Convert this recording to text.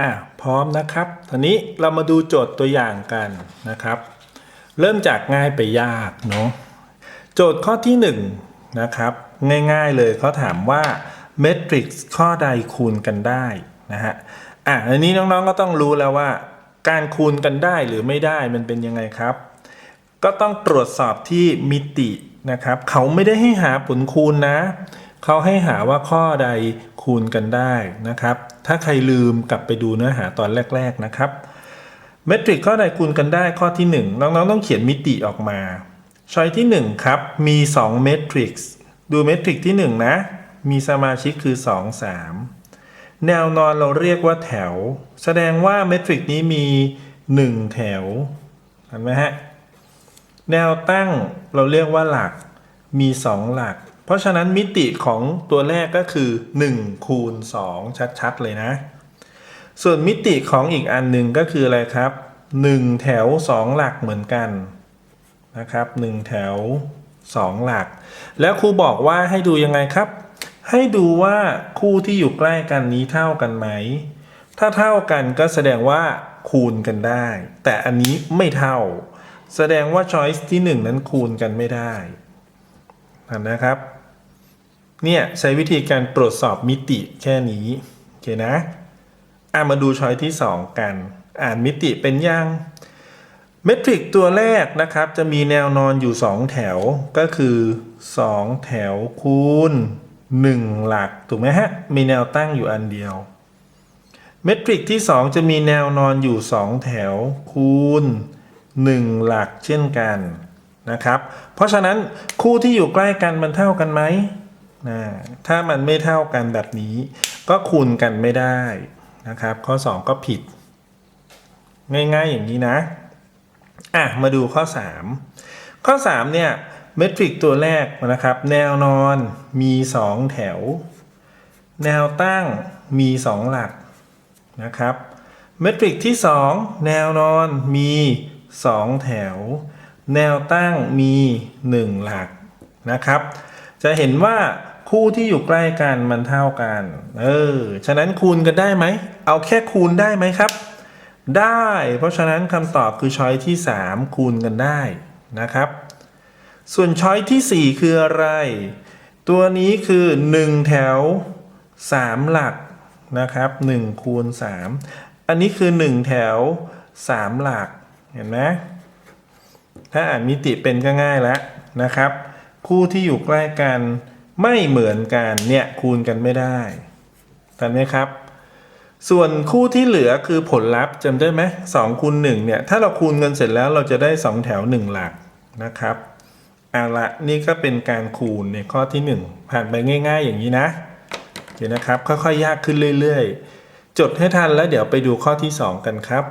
อะพร้อมนะครับทีนี้เรามาดูโจทย์ตัวอย่างกันนะครับ เริ่มจากง่ายไปยากเนาะโจทย์ข้อที่1นงนะครับง่ายๆเลยเขาถามว่าเมทริกซ์ข้อใดคูณกันได้นะฮะอะอันนี้น้องๆก็ต้องรู้แล้วว่า การคูณกันได้หรือไม่ได้มันเป็นยังไงครับ ก็ต้องตรวจสอบที่มิตินะครับ เขาไม่ได้ให้หาผลคูณนะ เขาให้หาว่าข้อใด คูณกันได้นะครับ ถ้าใครลืมกลับไปดูเนื้อหาตอนแรก ๆนะครับเมทริกข้อใดคูณกันได้ข้อที่ 1 น้องๆต้องเขียนมิติออกมาช้อยที่ 1 ครับ มี2เมทริกซ์ดูเมทริกที่ 1 นะ มีสมาชิกคือ 2 3 แนวนอนเราเรียกว่าแถว แสดงว่าเมทริกนี้มี 1 แถวเห็นไหมฮะ แนวตั้งเราเรียกว่าหลัก มี 2 หลัก เพราะฉะนั้นมิติของตัวแรกก็คือ1คูณ2ชัดๆเลยนะ ส่วนมิติของอีกอันหนึ่งก็คืออะไรครับ 1 แถว 2 หลักเหมือนกันนะครับ 1 แถว 2 หลัก แล้วครูบอกว่าให้ดูยังไงครับ ให้ดูว่าคู่ที่อยู่ใกล้กันนี้เท่ากันไหม ถ้าเท่ากันก็แสดงว่าคูณกันได้ แต่อันนี้ไม่เท่า แสดงว่า choice ที่ 1 นั้นคูณกันไม่ได้นะครับ เนี่ยใช้วิธีการตรวจสอบมิติแค่นี้โอเคนะอะมาดูช้อยที่ 2 กัน อ่านมิติเป็นยังเมทริกตัวแรกนะครับ จะมีแนวนอนอยู่ 2 แถวก็คือ 2 แถวคูณ 1 หลัก ถูกไหมฮะ มีแนวตั้งอยู่อันเดียว เมทริกที่ 2 จะมีแนวนอนอยู่ 2 แถวคูณ 1 หลักเช่นกันนะครับ เพราะฉะนั้นคู่ที่อยู่ใกล้กันมันเท่ากันไหม นะถ้ามันไม่เท่ากันแบบนี้ ก็คูณกันไม่ได้นะครับ ข้อ 2 ก็ผิด ง่ายๆอย่างนี้นะ อะ มาดูข้อ 3 ข้อ 3 เนี่ยเมทริกตัวแรกนะครับ แนวนอนมี 2 แถว แนวตั้งมี 2 หลักนะครับเมทริกที่ 2 แนวนอนมี 2 แถว แนวตั้งมี 1 หลักนะครับ จะเห็นว่าคู่ที่อยู่ใกล้กันมันเท่ากัน เออ ฉะนั้นคูณกันได้ไหม เอาแค่คูณได้ไหมครับ ได้ เพราะฉะนั้นคำตอบคือช้อยที่ 3 คูณกันได้นะครับ ส่วนช้อยทีสี่4 คืออะไร ตัวนี้คือ 1 แถว 3 หลักนะครับ1คูณ3 อันนี้คือ 1 แถว 3 หลัก เห็นไหมถ้าอ่านมิติเป็นก็ง่ายแล้วนะครับ คู่ที่อยู่ใกล้กันไม่เหมือนกันเนี่ยคูณกันไม่ได้ทันไหมครับ ส่วนคู่ที่เหลือคือผลลัพธ์จำได้ไหมสองคูณหนึ่งเนี่ยถ้าเราคูณกันเสร็จแล้วเราจะได้สองแถวหนึ่งหลักนะครับเอาละนี่ก็เป็นการคูณในข้อที่หนึ่งผ่านไปง่าย ๆ อย่างนี้นะเดี๋ยวนะครับค่อยๆยากขึ้นเรื่อย ๆ จดให้ทันแล้วเดี๋ยวไปดูข้อที่สองกันครับ